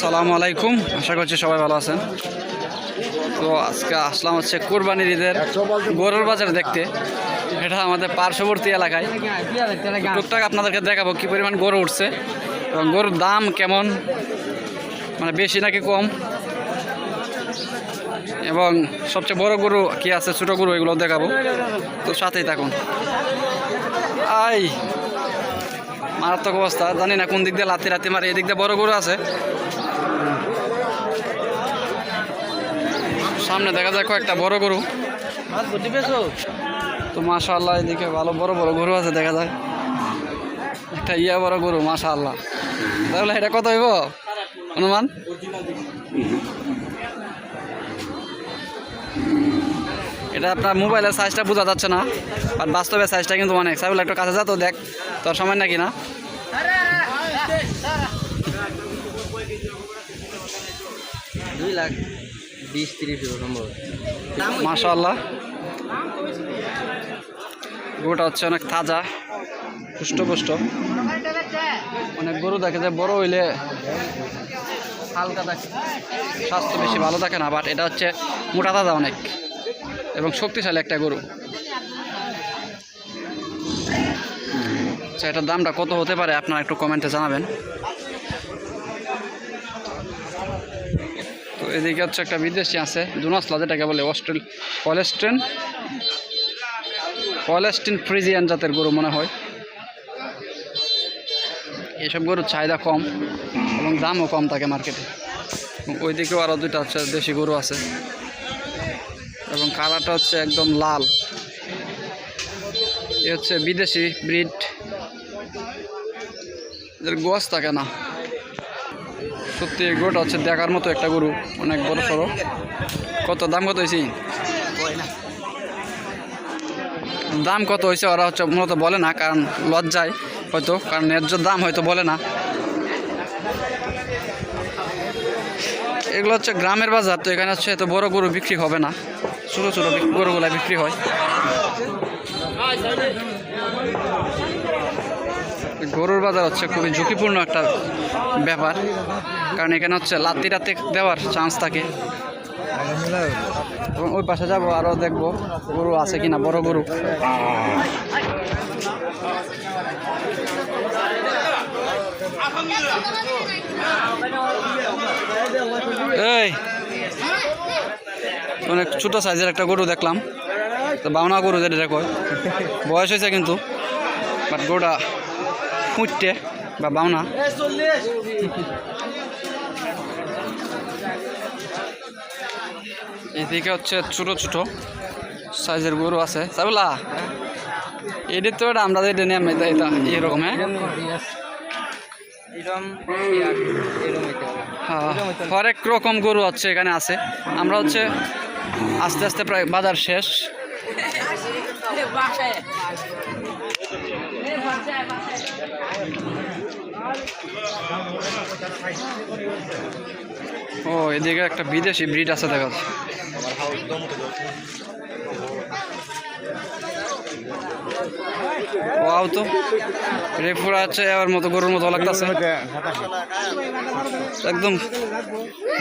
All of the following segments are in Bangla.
সালামু আলাইকুম। আশা করছি সবাই ভালো আছেন। তো আজকে আসলাম হচ্ছে কোরবানির ঈদের গরুর বাজার দেখতে। এটা আমাদের পার্শ্ববর্তী এলাকায়। টুকটাক আপনাদেরকে দেখাবো কি পরিমাণ গরু উঠছে এবং গরুর দাম কেমন মানে বেশি নাকি কম। এবং সবচেয়ে বড় গরু কি আছে, ছোটো গরু এগুলো দেখাবো। তো সাথেই থাকুন। আই! মারাত্মক অবস্থা, জানি না কোন দিক দিয়ে লাতি রাতি মারে, এদিক দিয়ে বড় গরু আছে। সামনে দেখা যায় কয়েকটা বড় গরু। তো মাশা আল্লাহ এদিকে ভালো বড় বড় গরু আছে দেখা যায়। একটা ইয়া বড় গরু মাশা আল্লাহ তাহলে এটা কত হইব? অনুমান? এটা আপনার মোবাইলের সাইজটা বোঝা যাচ্ছে না আর বাস্তবে সাইজটা কিন্তু অনেক। সাইবুল একটু কাছে যা তো দেখ তোর সময় নাকি না? দুই লাখ বিশ তিরিশ সম্ভব। মাশাল্লাহ গরুটা হচ্ছে অনেক তাজা পুষ্ট অনেক গরু দেখে যায় বড় হইলে হালকা থাকে স্বাস্থ্য বেশি ভালো থাকে না বাট এটা হচ্ছে মোটা তাজা অনেক। এবং শক্তিশালী একটা গরু। আচ্ছা এটার দামটা কত হতে পারে আপনারা একটু কমেন্টে জানাবেন। তো এদিকে হচ্ছে একটা বিদেশি আছে, জুনাসলা যেটাকে বলে অস্ট্রেল পলেস্ট্রেন পলেস্টিন ফ্রিজিয়ান জাতের গরু মনে হয়। এসব গরুর চাহিদা কম এবং দামও কম থাকে মার্কেটে। ওইদিকেও আরও দুইটা হচ্ছে দেশি গরু আছে। এবং কালারটা হচ্ছে একদম লাল। এ হচ্ছে বিদেশি ব্রিড। এদের গোস থাকে না। সত্যি এই গরুটা হচ্ছে দেখার মতো একটা গরু অনেক বড় সড়ো। কত দাম কত হয়েছে? দাম কত হয়েছে ওরা হচ্ছে মূলত বলে না কারণ লজ্জায় হয়তো কারণ ন্যায্য দাম হয়তো বলে না। এগুলো হচ্ছে গ্রামের বাজার তো এখানে হচ্ছে এত বড় গরু বিক্রি হবে না। ছোটো ছোটো গরুগুলা বিক্রি হয়। গরুর বাজার হচ্ছে খুবই ঝুঁকিপূর্ণ একটা ব্যাপার। কারণ এখানে হচ্ছে লাত্তি রাতে দেওয়ার চান্স থাকে। এবং ওই পাশে যাব আরও দেখব গরু আছে কিনা, বড় গরু। এই অনেক ছোট সাইজের একটা গরু দেখলাম। তো বাউনা গরু যেটা কয়। বয়স হয়েছে কিন্তু বাট গরুটা ফুটতে বা বাউনা এদিকে হচ্ছে ছোট ছোট সাইজের গরু আছে। সাবলা এদের তো এটা আমরা যেটা নিয়ে এটা এটা এরকম হ্যাঁ? হ্যাঁ, হরেক রকম গরু হচ্ছে এখানে আছে। আমরা হচ্ছে আস্তে আস্তে প্রায় বাজার শেষ। ও, এদিকে একটা বিদেশি ব্রিড আছে, দেখা যাচ্ছে। ওয়াও তো। রেফুরা আছে আর মতো গরুর মতো লাগতেছে। একদম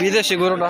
বিদেশি গরুটা।